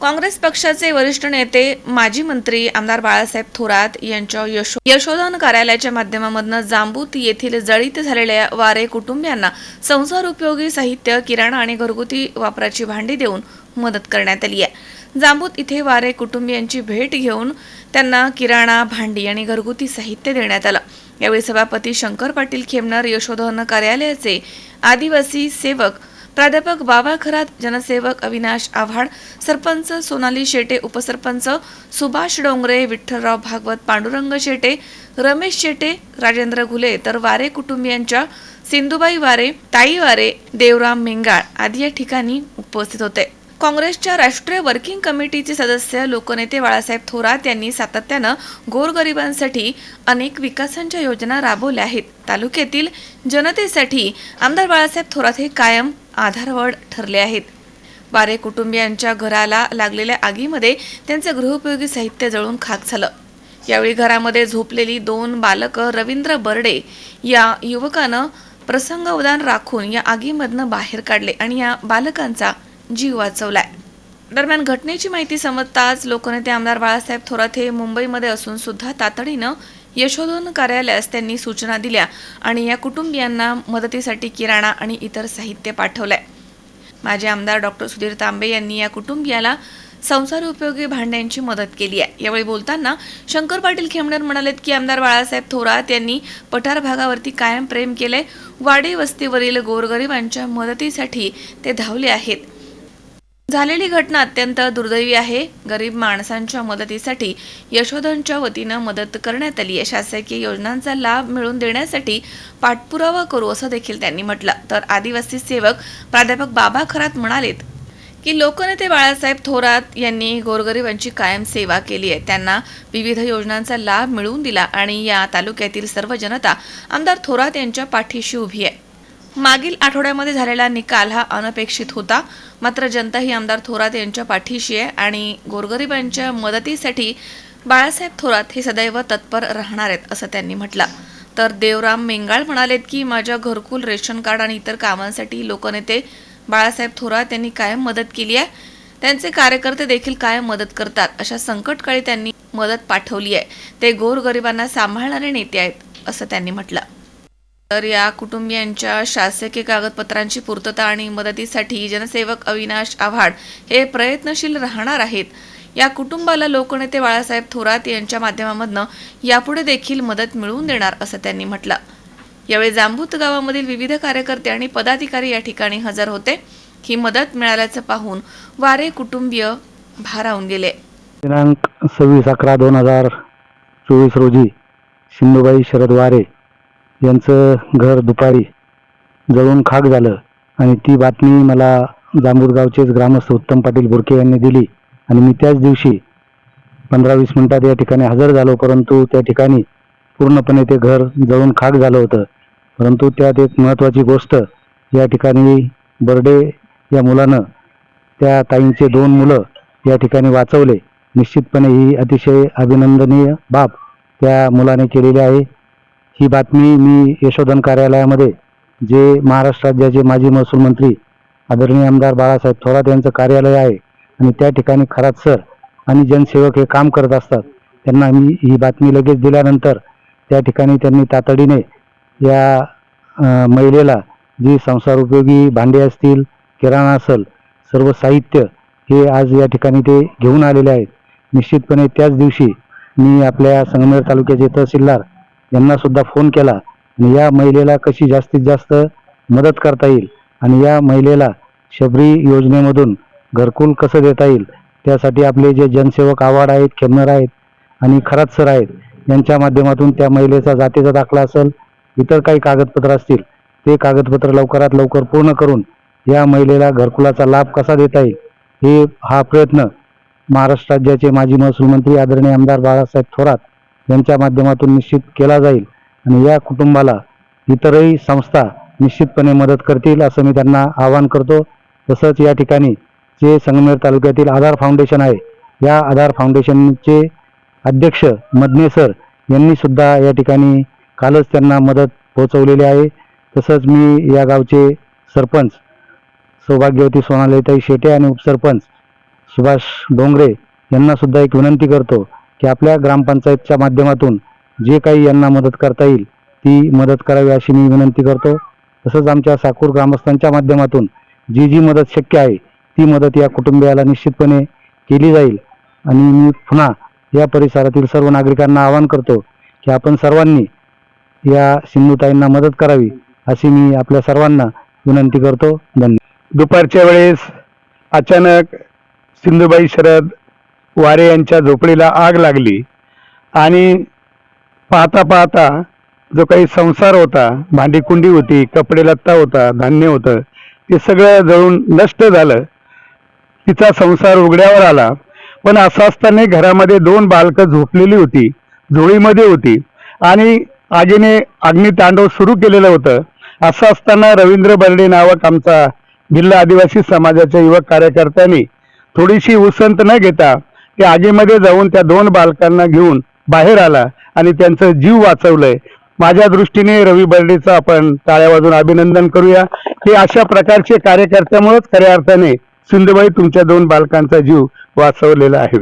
काँग्रेस पक्षाचे वरिष्ठ नेते माजी मंत्री आमदार बाळासाहेब थोरात यांच्या यशो यशोधन कार्यालयाच्या माध्यमामधनं जांबूत येथील जळीत झालेल्या वारे कुटुंबियांना संसार उपयोगी साहित्य किराणा आणि घरगुती वापराची भांडी देऊन मदत करण्यात आली आहे. जांबूत इथे वारे कुटुंबियांची भेट घेऊन त्यांना किराणा भांडी आणि घरगुती साहित्य देण्यात आलं. यावेळी सभापती शंकर पाटील खेमनर यशोधन कार्यालयाचे आदिवासी सेवक प्राध्यापक बाबा खरात जनसेवक अविनाश आव्हाड सरपंच सोनाली शेटे उपसरपंच सुभाष डोंगरे विठ्ठलराव भागवत पांडुरंग शेटे रमेश शेटे राजेंद्र घुले तर वारे कुटुंबियांच्या सिंधुबाई वारे ताई वारे देवराम मेंगाळ आदी या ठिकाणी उपस्थित होते. काँग्रेसच्या राष्ट्रीय वर्किंग कमिटीचे सदस्य लोकनेते बाळासाहेब थोरात यांनी सातत्यानं गोरगरिबांसाठी अनेक विकासांच्या योजना राबवल्या आहेत. तालुक्यातील जनतेसाठी आमदार बाळासाहेब थोरात हे कायम आधारवड ठरले आहेत. वारे कुटुंबियांच्या घराला लागलेल्या आगीमध्ये त्यांचं गृहोपयोगी साहित्य जळून खाक झालं. यावेळी घरामध्ये झोपलेली दोन बालकं रवींद्र बर्डे या युवकानं प्रसंग उदान राखून या आगीमधनं बाहेर काढले आणि या बालकांचा जीव वाचवलाय. दरम्यान घटनेची माहिती समजताच लोकनेते आमदार बाळासाहेब थोरात हे मुंबईमध्ये असून सुद्धा तातडीनं यशोधन कार्यालयास त्यांनी सूचना दिल्या आणि या कुटुंबियांना मदतीसाठी किराणा आणि इतर साहित्य पाठवलंय. माजी आमदार डॉक्टर सुधीर तांबे यांनी या कुटुंबियाला संसार उपयोगी भांड्यांची मदत केली आहे. यावेळी बोलताना शंकर पाटील खेमणर म्हणालेत की आमदार बाळासाहेब थोरात यांनी पठार भागावरती कायम प्रेम केले वाडी वस्तीवरील गोरगरिबांच्या मदतीसाठी ते धावले आहेत. झालेली घटना अत्यंत दुर्दैवी आहे. गरीब माणसांच्या मदतीसाठी यशोधनच्या वतीनं मदत करण्यात आली. आहे शासकीय योजनांचा लाभ मिळवून देण्यासाठी पाठपुरावा करू असं देखील त्यांनी म्हटलं. तर आदिवासी सेवक प्राध्यापक बाबा खरात म्हणालेत की लोकनेते बाळासाहेब थोरात यांनी गोरगरिबांची कायम सेवा केली आहे. त्यांना विविध योजनांचा लाभ मिळवून दिला आणि या तालुक्यातील सर्व जनता आमदार थोरात यांच्या पाठीशी उभी आहे. मागील आठवड्यामध्ये झालेला निकाल हा अनपेक्षित होता. मात्र जनता ही आमदार थोरात यांच्या पाठीशी आहे आणि गोरगरिबांच्या मदतीसाठी बाळासाहेब थोरात हे सदैव तत्पर राहणार आहेत असं त्यांनी म्हटलं. तर देवराम मेंगाळ म्हणालेत की माझ्या घरकुल रेशन कार्ड आणि इतर कामांसाठी लोकनेते बाळासाहेब थोरात यांनी कायम मदत केली आहे. त्यांचे कार्यकर्ते देखील कायम मदत करतात अशा संकटकाळी त्यांनी मदत पाठवली आहे. ते गोरगरिबांना सांभाळणारे नेते आहेत असं त्यांनी म्हटलं. तर या कुटुंबियांच्या शासकीय कागदपत्रांची पूर्तता आणि मदतीसाठी जनसेवक अविनाश आव्हाड हे प्रयत्नशील राहणार आहेत. या कुटुंबाला लोकनेते बाळासाहेब थोरात यांच्या माध्यमामधनं यापुढे देखील मदत मिळवून देणार असं त्यांनी म्हटलं. यावेळी जांभूत गावामधील विविध कार्यकर्ते आणि पदाधिकारी या ठिकाणी हजर होते. ही मदत मिळाल्याचं पाहून वारे कुटुंबीय भारावून गेले. दिनांक सव्वीस अकरा दोन हजार चोवीस रोजी सिंधुबाई शरद वारे यांचं घर दुपारी जळून खाक झालं आणि ती बातमी मला जांभूरगावचेच ग्रामस्थ उत्तम पाटील बुरके यांनी दिली. आणि मी त्याच दिवशी पंधरा वीस मिनिटात या ठिकाणी हजर झालो परंतु त्या ठिकाणी पूर्णपणे ते घर जळून खाक झालं होतं. परंतु त्यात एक महत्त्वाची गोष्ट या ठिकाणी बर्डे या मुलानं त्या ताईंचे दोन मुलं या ठिकाणी वाचवले. निश्चितपणे ही अतिशय अभिनंदनीय बाब त्या मुलाने केलेली आहे. ही बातमी मी यशोधन कार्यालयामध्ये जे महाराष्ट्र राज्याचे माजी महसूल मंत्री आदरणीय आमदार बाळासाहेब थोरात यांचं कार्यालय आहे आणि त्या ठिकाणी खरात सर आणि जनसेवक हे काम करत असतात त्यांना मी ही बातमी लगेच दिल्यानंतर त्या ठिकाणी त्यांनी तातडीने या महिलेला जी संसार उपयोगी भांडे असतील किराणा असेल सर्व साहित्य हे आज या ठिकाणी ते घेऊन आलेले आहेत. निश्चितपणे त्याच दिवशी मी आपल्या संगमेर तालुक्याचे तहसीलदार यांना सुद्धा फोन केला आणि या महिलेला कशी जास्तीत जास्त मदत करता येईल आणि या महिलेला शबरी योजनेमधून घरकुल कसं देता येईल त्यासाठी आपले जे जनसेवक आव्हाड आहेत खेमनर आहेत आणि खरात सर आहेत यांच्या माध्यमातून त्या महिलेचा जातीचा दाखला असेल इतर काही कागदपत्र असतील ते कागदपत्र लवकरात लवकर पूर्ण करून या महिलेला घरकुलाचा लाभ कसा देता येईल हे हा प्रयत्न महाराष्ट्र राज्याचे माजी महसूल मंत्री आदरणीय आमदार बाळासाहेब थोरात यांच्या माध्यमातून निश्चित केला जाईल आणि या कुटुंबाला इतरही संस्था निश्चितपणे मदत करतील असं मी त्यांना आवाहन करतो. तसंच या ठिकाणी जे संगमेर तालुक्यातील आधार फाउंडेशन आहे या आधार फाउंडेशनचे अध्यक्ष मदने सर यांनी सुद्धा या ठिकाणी कालच त्यांना मदत पोहोचवलेली आहे. तसंच मी या गावचे सरपंच सौभाग्यवती सोनालीताई शेटे आणि उपसरपंच सुभाष डोंगरे यांना सुद्धा एक विनंती करतो की आपल्या ग्रामपंचायतच्या माध्यमातून जे काही यांना मदत करता येईल ती मदत करावी अशी मी विनंती करतो. तसंच आमच्या साकूर ग्रामस्थांच्या माध्यमातून जी जी मदत शक्य आहे ती मदत या कुटुंबियाला निश्चितपणे केली जाईल. आणि मी पुन्हा या परिसरातील सर्व नागरिकांना आवाहन करतो की आपण सर्वांनी या सिंधुताईंना मदत करावी अशी मी आपल्या सर्वांना विनंती करतो. धन्यवाद. दुपारच्या वेळेस अचानक सिंधुबाई शरद वारे यांच्या झोपडीला आग लागली आणि पाहता पाहता जो काही संसार होता भांडीकुंडी होती कपडे लत्ता होता धान्य होतं ते सगळं जळून नष्ट झालं. तिचा संसार उघड्यावर आला. पण असं असताना घरामध्ये दोन बालकं झोपलेली होती झोळीमध्ये होती आणि आगीने अग्नितांडव सुरू केलेलं होतं. असं असताना रवींद्र बर्डे नावक आमचा जिल्हा आदिवासी समाजाच्या युवक कार्यकर्त्यांनी थोडीशी उसंत न घेता ते आगीमध्ये जाऊन त्या दोन बालकांना घेऊन बाहेर आला आणि त्यांचं जीव वाचवलंय. माझ्या दृष्टीने रवी बर्डेचं आपण टाळ्या वाजून अभिनंदन करूया. की अशा प्रकारचे कार्यकर्त्यामुळेच खऱ्या अर्थाने सिंधुबाई तुमच्या दोन बालकांचा जीव वाचवलेला आहे.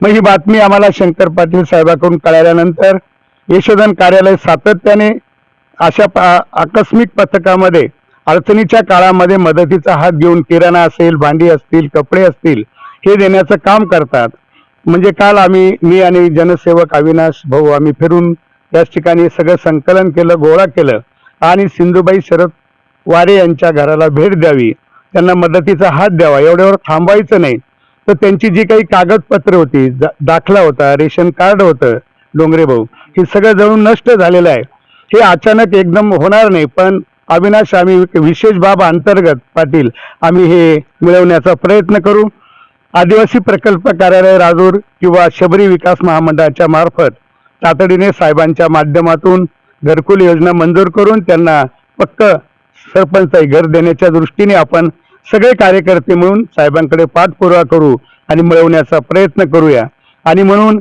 मग ही बातमी आम्हाला शंकर पाटील साहेबाकडून कळाल्यानंतर यशोधन कार्यालय सातत्याने अशा आकस्मिक पथकामध्ये अडचणीच्या काळामध्ये मदतीचा हात घेऊन किराणा असेल भांडी असतील कपडे असतील हे देण्याचं काम करतात. म्हणजे काल आम्ही मी आणि जनसेवक अविनाश भाऊ आम्ही फिरून याच ठिकाणी सगळं संकलन केलं गोळा केलं आणि सिंधुबाई शरद वारे यांच्या घराला भेट द्यावी त्यांना मदतीचा हात द्यावा एवढ्यावर थांबायचं नाही. तर त्यांची जी काही कागदपत्र होती दाखला होता रेशन कार्ड होतं डोंगरे भाऊ हे सगळं जळून नष्ट झालेलं आहे. हे अचानक एकदम होणार नाही पण अविनाश आम्ही विशेष बाब अंतर्गत पाटील आम्ही हे मिळवण्याचा प्रयत्न करू. आदिवासी प्रकल्प कार्यालय राजूर किंवा शबरी विकास महामंडळाच्या मार्फत तातडीने साहेबांच्या माध्यमातून घरकुल योजना मंजूर करून त्यांना पक्क सरपंच घर देण्याच्या दृष्टीने आपण सगळे कार्यकर्ते मिळून साहेबांकडे पाठपुरावा करू आणि मिळवण्याचा प्रयत्न करूया. आणि म्हणून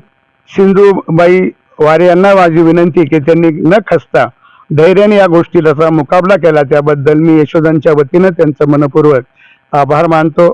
सिंधुबाई वारे यांना माझी विनंती की त्यांनी न खसता धैर्याने या गोष्टीचा मुकाबला केला. त्याबद्दल मी यशोदांच्या वतीनं त्यांचं मनपूर्वक आभार मानतो.